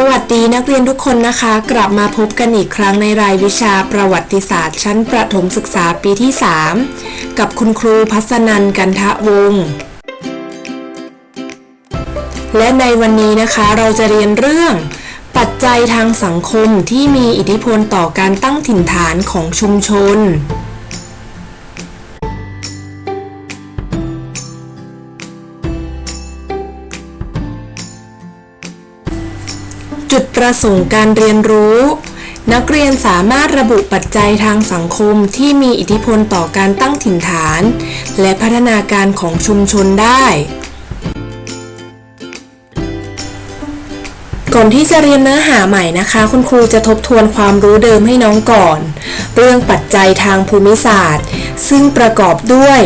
สวัสดีนักเรียนทุกคนนะคะ กลับมาพบกันอีกครั้งในรายวิชาประวัติศาสตร์ ชั้นประถมศึกษาปีที่ 3 กับคุณครูพัฒนันกันทะวงศ์และในวันนี้นะคะเราจะเรียนเรื่อง ปัจจัยทางสังคมที่มีอิทธิพลต่อการตั้งถิ่นฐานของชุมชน ประสงค์การเรียนรู้ นักเรียนสามารถระบุปัจจัยทางสังคมที่มีอิทธิพลต่อการตั้งถิ่นฐาน และพัฒนาการของชุมชนได้ ก่อนที่จะเรียนเนื้อหาใหม่นะคะ คุณครูจะทบทวนความรู้เดิมให้น้องก่อน เรื่องปัจจัยทางภูมิศาสตร์ ซึ่งประกอบด้วย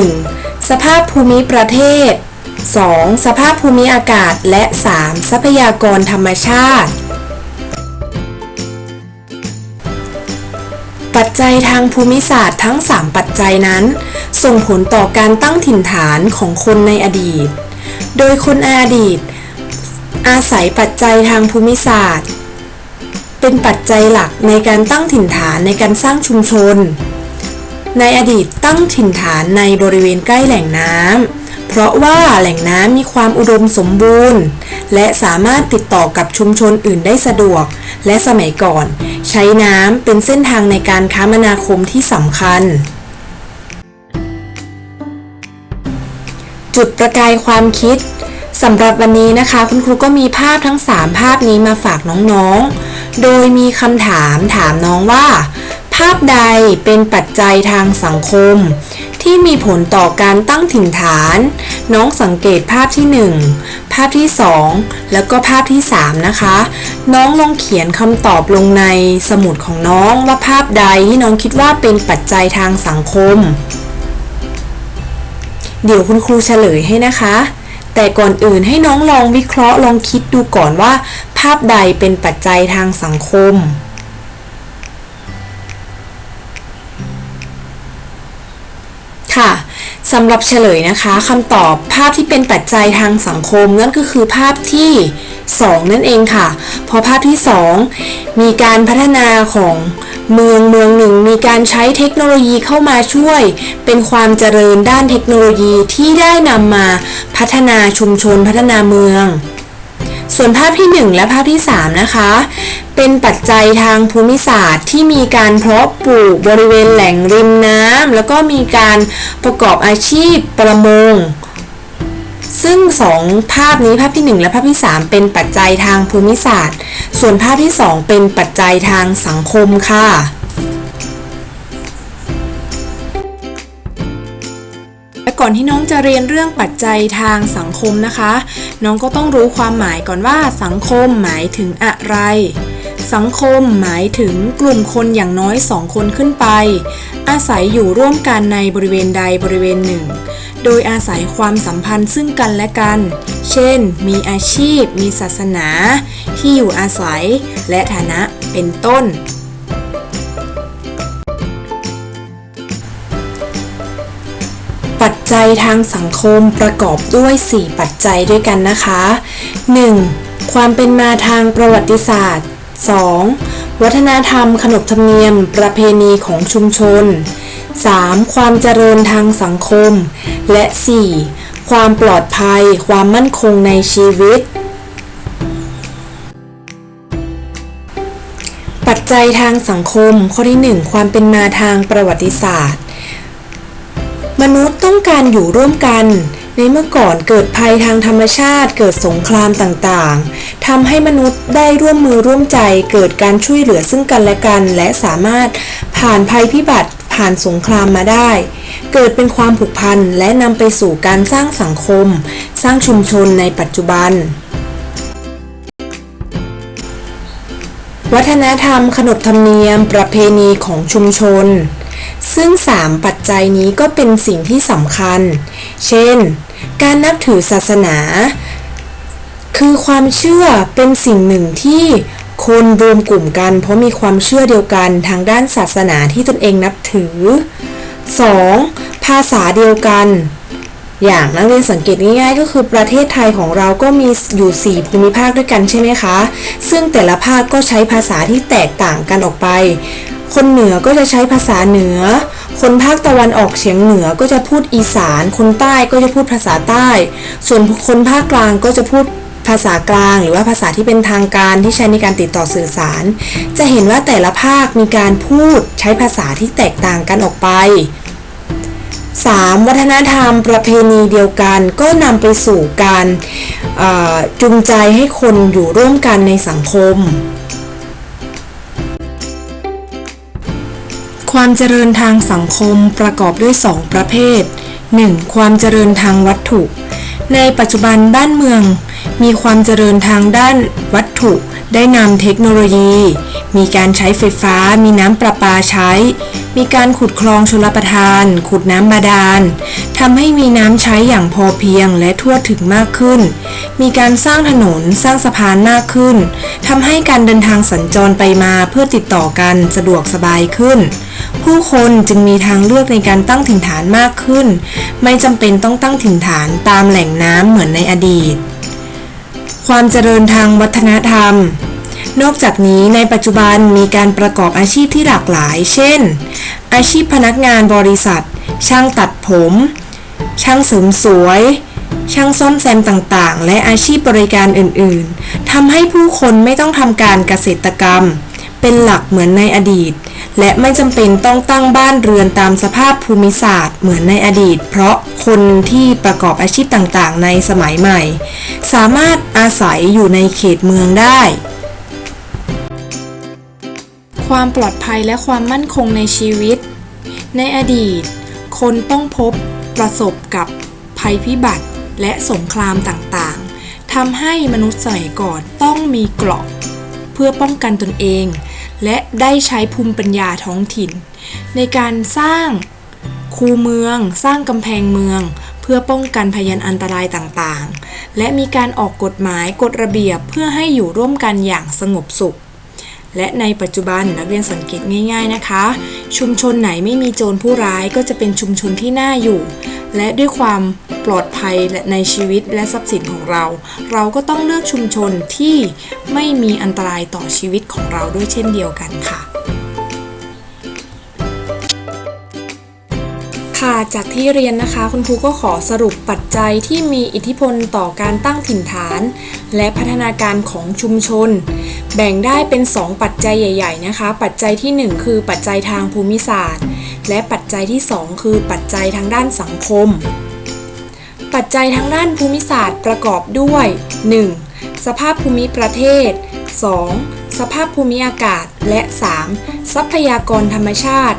1. สภาพภูมิประเทศ 2. สภาพภูมิอากาศ และ 3. ทรัพยากรธรรมชาติ ปัจจัยทางภูมิศาสตร์ทั้ง 3 ปัจจัยนั้น ส่งผลต่อการตั้งถิ่นฐานของคนในอดีต โดยคนในอดีต อาศัยปัจจัยทางภูมิศาสตร์ เป็นปัจจัยหลักในการตั้งถิ่นฐานในการสร้างชุมชน ในอดีตตั้งถิ่นฐานในบริเวณใกล้แหล่งน้ำ เพราะว่าแหล่งน้ำมีความอุดมสมบูรณ์ และสามารถติดต่อกับชุมชนอื่นได้สะดวก และสมัยก่อน ใช้น้ำเป็นเส้นทางในการคมนาคมที่สำคัญ จุดประกายความคิดสำหรับวันนี้นะคะ คุณครูก็มีภาพทั้ง 3 ภาพนี้มาฝากน้องๆ โดยมีคำถามถามน้องว่าาพใดเป็นปัจจัยทางสังคม ที่มีผลต่อการตั้งถิ่นฐาน น้องสังเกตภาพที่ 1 ภาพที่ 2 แล้วก็ภาพที่ 3 นะคะ น้องลองเขียนคำตอบลงในสมุดของน้องว่าภาพใดที่น้องคิดว่าเป็นปัจจัยทางสังคม เดี๋ยวคุณครูเฉลยให้นะคะ แต่ก่อนอื่นให้น้องลองวิเคราะห์ลองคิดดูก่อนว่า ภาพใดเป็นปัจจัยทางสังคม ค่ะสำหรับเฉลยนะคะคำตอบภาพที่เป็นปัจจัยทางสังคมนั่นก็คือภาพที่ 2 นั่นเองค่ะ เพราะภาพที่ 2 มีการพัฒนาของเมืองเมืองหนึ่งมีการใช้เทคโนโลยีเข้ามาช่วย เป็นความเจริญด้านเทคโนโลยีที่ได้นำมาพัฒนาชุมชนพัฒนาเมือง ส่วนภาพที่ 1 และภาพที่ 3 นะคะ เป็นปัจจัยทางภูมิศาสตร์ที่มีการเพาะปลูกบริเวณแหล่งริมน้ำแล้วก็มีการประกอบอาชีพประมงซึ่ง 2 ภาพนี้ภาพที่ 1 และภาพที่ 3 เป็นปัจจัยทางภูมิศาสตร์ ส่วนภาพที่ 2 เป็นปัจจัยทางสังคมค่ะ ก่อนที่น้องจะเรียนเรื่องปัจจัยทางสังคมนะคะ น้องก็ต้องรู้ความหมายก่อนว่าสังคมหมายถึงอะไร สังคมหมายถึงกลุ่มคนอย่างน้อยสองคนขึ้นไป อาศัยอยู่ร่วมกันในบริเวณใดบริเวณหนึ่ง โดยอาศัยความสัมพันธ์ซึ่งกันและกัน เช่น มีอาชีพ มีศาสนา ที่อยู่อาศัย และฐานะเป็นต้น ปัจจัยทางสังคมประกอบด้วย 4 ปัจจัยด้วยกันนะคะ 1. ความเป็นมาทางประวัติศาสตร์ 2. วัฒนธรรมขนบธรรมเนียม ประเพณีของชุมชน 3. ความเจริญทางสังคม และ 4. ความปลอดภัย ความมั่นคงในชีวิต ปัจจัยทางสังคม ข้อที่ 1 ความเป็นมาทางประวัติศาสตร์ มนุษย์ต้องการอยู่ร่วมกัน ในเมื่อก่อนเกิดภัยทางธรรมชาติ เกิดสงครามต่างๆทำให้มนุษย์ได้ร่วมมือร่วมใจ เกิดการช่วยเหลือซึ่งกันและกัน และสามารถผ่านภัยพิบัติผ่านสงครามมาได้ เกิดเป็นความผูกพันและนำไปสู่การสร้างสังคม สร้างชุมชนในปัจจุบันวัฒนธรรมขนบธรรมเนียมประเพณีของชุมชน ซึ่ง 3 ปัจจัยนี้ก็เป็นสิ่งที่สำคัญ เช่น การนับถือศาสนา คือความเชื่อเป็นสิ่งหนึ่งที่คนรวมกลุ่มกัน เพราะมีความเชื่อเดียวกันทางด้านศาสนาที่ตนเองนับถือ 2. ภาษาเดียวกัน อย่างนักเรียนสังเกตง่ายๆ ก็คือประเทศไทยของเราก็มีอยู่ 4 ภูมิภาคด้วยกันใช่ไหมคะ ซึ่งแต่ละภาคก็ใช้ภาษาที่แตกต่างกันออกไป คนเหนือก็จะใช้ภาษาเหนือ คนภาคตะวันออกเฉียงเหนือก็จะพูดอีสาน คนใต้ก็จะพูดภาษาใต้ ส่วนคนภาคกลางก็จะพูดภาษากลาง หรือว่าภาษาที่เป็นทางการที่ใช้ในการติดต่อสื่อสาร จะเห็นว่าแต่ละภาคมีการพูดใช้ภาษาที่แตกต่างกันออกไป 3. วัฒนธรรมประเพณีเดียวกันก็นำไปสู่การจูงใจให้คนอยู่ร่วมกันในสังคม ความเจริญทางสังคมประกอบด้วย 2 ประเภท 1. ความเจริญทางวัตถุ ในปัจจุบันบ้านเมือง มีความเจริญทางด้านวัตถุ ได้นำเทคโนโลยี มีการใช้ไฟฟ้า มีน้ำประปาใช้ มีการขุดคลองชลประทาน ขุดน้ำบาดาลทำให้มีน้ำใช้อย่างพอเพียงและทั่วถึงมากขึ้น มีการสร้างถนนสร้างสะพานมากขึ้นทำให้การเดินทางสัญจรไปมาเพื่อติดต่อกันสะดวกสบายขึ้น ผู้คนจึงมีทางเลือกในการตั้งถิ่นฐานมากขึ้น ไม่จำเป็นต้องตั้งถิ่นฐานตามแหล่งน้ำเหมือนในอดีต ความเจริญทางวัฒนธรรม นอกจากนี้ในปัจจุบันมีการประกอบอาชีพที่หลากหลาย เช่น อาชีพพนักงานบริษัท ช่างตัดผม ช่างเสริมสวย ช่างซ่อมแซมต่างๆ และอาชีพบริการอื่นๆทำให้ผู้คนไม่ต้องทำการเกษตรกรรม เป็นหลักเหมือนในอดีต และไม่จำเป็นต้องตั้งบ้านเรือนตามสภาพภูมิศาสตร์เหมือนในอดีต เพราะคนที่ประกอบอาชีพต่างๆ ในสมัยใหม่ สามารถอาศัยอยู่ในเขตเมืองได้ ความปลอดภัยและความมั่นคงในชีวิต ในอดีต คนต้องพบประสบกับภัยพิบัติและสงครามต่างๆทำให้มนุษย์สมัยก่อนต้องมีเกราะ เพื่อป้องกันตนเอง และได้ใช้ภูมิปัญญาท้องถิ่น ในการสร้างคูเมือง สร้างกำแพงเมือง เพื่อป้องกันพยันอันตรายต่างๆ และมีการออกกฎหมายกฎระเบียบเพื่อให้อยู่ร่วมกันอย่างสงบสุข และในปัจจุบันนักเรียนสังเกตง่าย ๆนะคะ ชุมชนไหนไม่มีโจรผู้ร้ายก็จะเป็นชุมชนที่น่าอยู่ และด้วยความ ปลอดภัยและในชีวิตและทรัพย์สินของเรา เราก็ต้องเลือกชุมชนที่ไม่มีอันตรายต่อชีวิตของเราด้วยเช่นเดียวกันค่ะค่ะจากที่เรียนนะคะคุณครูก็ขอสรุปปัจจัยที่มีอิทธิพลต่อการตั้งถิ่นฐาน และพัฒนาการของชุมชน แบ่งได้เป็น 2 ปัจจัยใหญ่ ๆ นะคะ ปัจจัยทีหนึ่1 คือปัจจัยทางภูมิศาสตร์ และปัจจัยที่ 2 คือปัจจัยทางด้านสังคม ปัจจัยทางด้านภูมิศาสตร์ประกอบด้วย 1. สภาพภูมิประเทศ 2. สภาพภูมิอากาศ และ 3. ทรัพยากรธรรมชาติ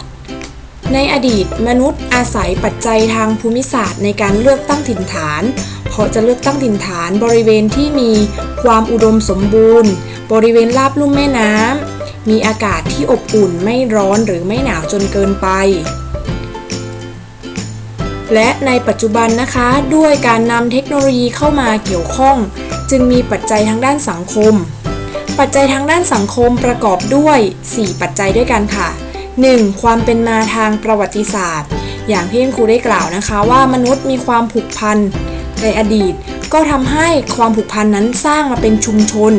ในอดีตมนุษย์อาศัยปัจจัยทางภูมิศาสตร์ในการเลือกตั้งถิ่นฐาน เพราะจะเลือกตั้งถิ่นฐานบริเวณที่มีความอุดมสมบูรณ์ บริเวณราบลุ่มแม่น้ำมีอากาศที่อบอุ่นไม่ร้อนหรือไม่หนาวจนเกินไป และในปัจจุบันนะคะ ด้วยการนำเทคโนโลยีเข้ามาเกี่ยวข้อง จึงมีปัจจัยทางด้านสังคม ปัจจัยทางด้านสังคมประกอบด้วย 4 ปัจจัยด้วยกันค่ะ 1. ความเป็นมาทางประวัติศาสตร์ อย่างที่คุณครูได้กล่าวนะคะว่ามนุษย์มีความผูกพันในอดีต ก็ทำให้ความผูกพันนั้นสร้างมาเป็นชุมชน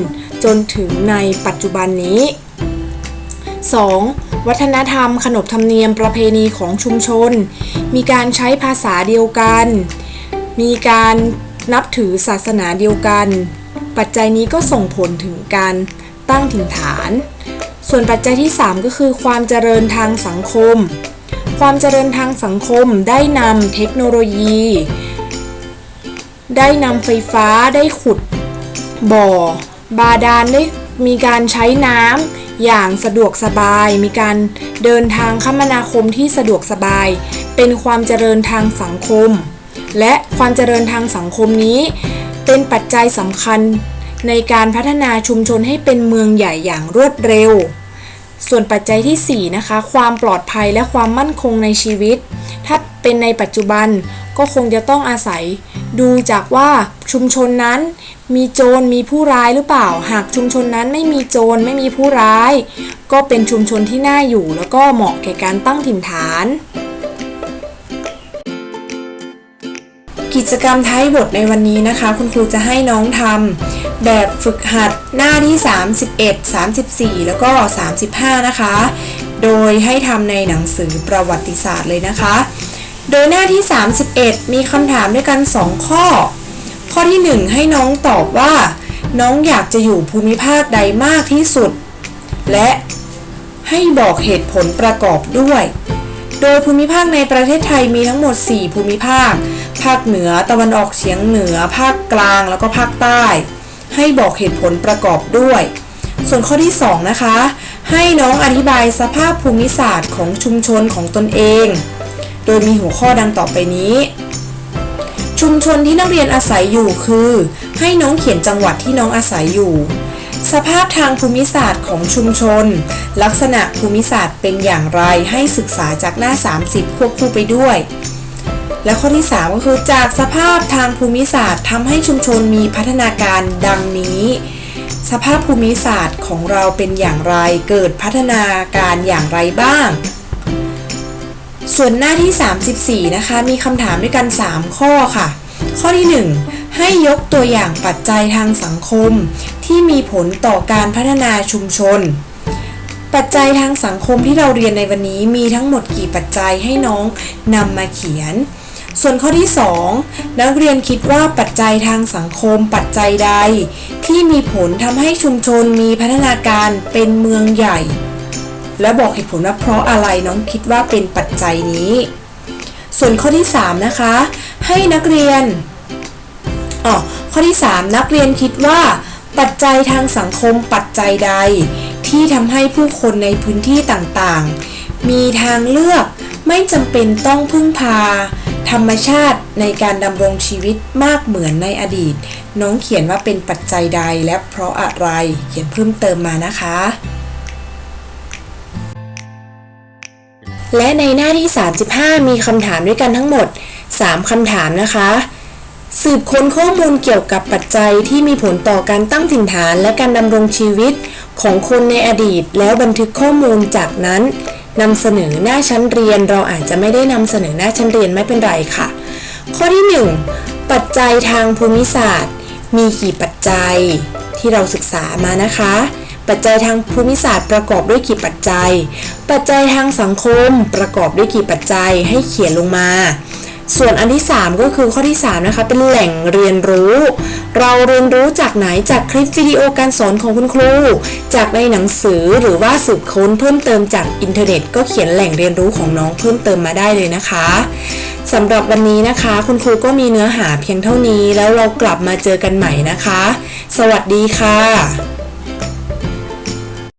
จนถึงในปัจจุบันนี้ 2. วัฒนธรรม ขนบธรรมเนียมประเพณีของชุมชน มีการใช้ภาษาเดียวกัน มีการนับถือศาสนาเดียวกัน ปัจจัยนี้ก็ส่งผลถึงการตั้งถิ่นฐาน ส่วนปัจจัยที่ 3 ก็คือความเจริญทางสังคม ความเจริญทางสังคมได้นำเทคโนโลยี ได้นำไฟฟ้าได้ขุดบ่อบาดาลได้มีการใช้น้ำ อย่างสะดวกสบาย มีการเดินทางคมนาคมที่สะดวกสบาย เป็นความเจริญทางสังคม และความเจริญทางสังคมนี้ เป็นปัจจัยสำคัญในการพัฒนาชุมชนให้เป็นเมืองใหญ่อย่างรวดเร็ว ส่วนปัจจัยทีสี่4 นะคะ ความปลอดภัยและความมั่นคงในชีวิต ถ้าเป็นในปัจจุบันก็คงจะต้องอาศัย ดูจากว่า ชุมชนนั้นมีโจรมีผู้ร้ายหรือเปล่า หากชุมชนนั้นไม่มีโจรไม่มีผู้ร้าย ก็เป็นชุมชนที่น่าอยู่แล้วก็เหมาะแก่การตั้งถิ่นฐาน กิจกรรมท้ายบทในวันนี้นะคะ คุณครูจะให้น้องทำแบบฝึกหัดหน้าที่ 31 34 แล้วก็ 35 นะคะ โดยให้ทำในหนังสือประวัติศาสตร์เลยนะคะ โดยหน้าที่ 31 มีคำถามด้วยกัน 2 ข้อ ข้อที่ 1 ให้น้องตอบว่า น้องอยากจะอยู่ภูมิภาคใดมากที่สุด และให้บอกเหตุผลประกอบด้วย โดยภูมิภาคในประเทศไทยมีทั้งหมด 4 ภูมิภาค ภาคเหนือตะวันออกเฉียงเหนือ ภาคกลางแล้วก็ภาคใต้ ให้บอกเหตุผลประกอบด้วย ส่วนข้อที่ 2 นะคะ ให้น้องอธิบายสภาพภูมิศาสตร์ของชุมชนของตนเอง โดยมีหัวข้อดังต่อไปนี้ ชุมชนที่นักเรียนอาศัยอยู่คือ ให้น้องเขียนจังหวัดที่น้องอาศัยอยู่ สภาพทางภูมิศาสตร์ของชุมชน ลักษณะภูมิศาสตร์เป็นอย่างไรให้ศึกษาจากหน้า 30 ควบคู่ไปด้วย และข้อที่ 3 ก็คือจากสภาพทางภูมิศาสตร์ทำให้ชุมชนมีพัฒนาการดังนี้ สภาพภูมิศาสตร์ของเราเป็นอย่างไรเกิดพัฒนาการอย่างไรบ้าง ส่วนหน้าที่ 34 นะคะ มีคำถามด้วยกัน 3 ข้อค่ะ ข้อที่ 1 ให้ยกตัวอย่างปัจจัยทางสังคม ที่มีผลต่อการพัฒนาชุมชน ปัจจัยทางสังคมที่เราเรียนในวันนี้มีทั้งหมดกี่ปัจจัยให้น้องนำมาเขียน ส่วนข้อที่ 2 นักเรียนคิดว่าปัจจัยทางสังคมปัจจัยใด ที่มีผลทำให้ชุมชนมีพัฒนาการเป็นเมืองใหญ่ และบอกเหตุผลว่าเพราะอะไรน้องคิดว่าเป็นปัจจัยนี้ ส่วนข้อที่ 3 นะคะ ให้นักเรียนอ๋อข้อที่ 3 นักเรียนคิดว่า ปัจจัยทางสังคมปัจจัยใด ที่ทำให้ผู้คนในพื้นที่ต่างๆ มีทางเลือกไม่จำเป็นต้องพึ่งพา ธรรมชาติในการดำรงชีวิตมากเหมือนในอดีต น้องเขียนว่าเป็นปัจจัยใดและเพราะอะไร เขียนเพิ่มเติมมานะคะ และในหน้าที่ 35 มีคำถามด้วยกันทั้งหมด 3คำถามนะคะ สืบค้นข้อมูลเกี่ยวกับปัจจัยที่มีผลต่อการตั้งถิ่นฐานและการดำรงชีวิตของคนในอดีต แล้วบันทึกข้อมูลจากนั้นนำเสนอหน้าชั้นเรียน เราอาจจะไม่ได้นำเสนอหน้าชั้นเรียนไม่เป็นไรค่ะ ข้อที่ 1 ปัจจัยทางภูมิศาสตร์ มีกี่ปัจจัยที่เราศึกษามานะคะ ปัจจัยทางภูมิศาสตร์ประกอบด้วยกี่ปัจจัย ปัจจัยทางสังคมประกอบด้วยกี่ปัจจัยให้เขียนลงมา ส่วนอันที่ 3 ก็คือข้อที่ 3 นะคะ เป็นแหล่งเรียนรู้ เราเรียนรู้จากไหนจากคลิปวิดีโอการสอนของคุณครู จากในหนังสือหรือว่าสืบค้นเพิ่มเติมจากอินเทอร์เน็ต ก็เขียนแหล่งเรียนรู้ของน้องเพิ่มเติมมาได้เลยนะคะสำหรับวันนี้นะคะ คุณครูก็มีเนื้อหาเพียงเท่านี้ แล้วเรากลับมาเจอกันใหม่นะคะ สวัสดีค่ะ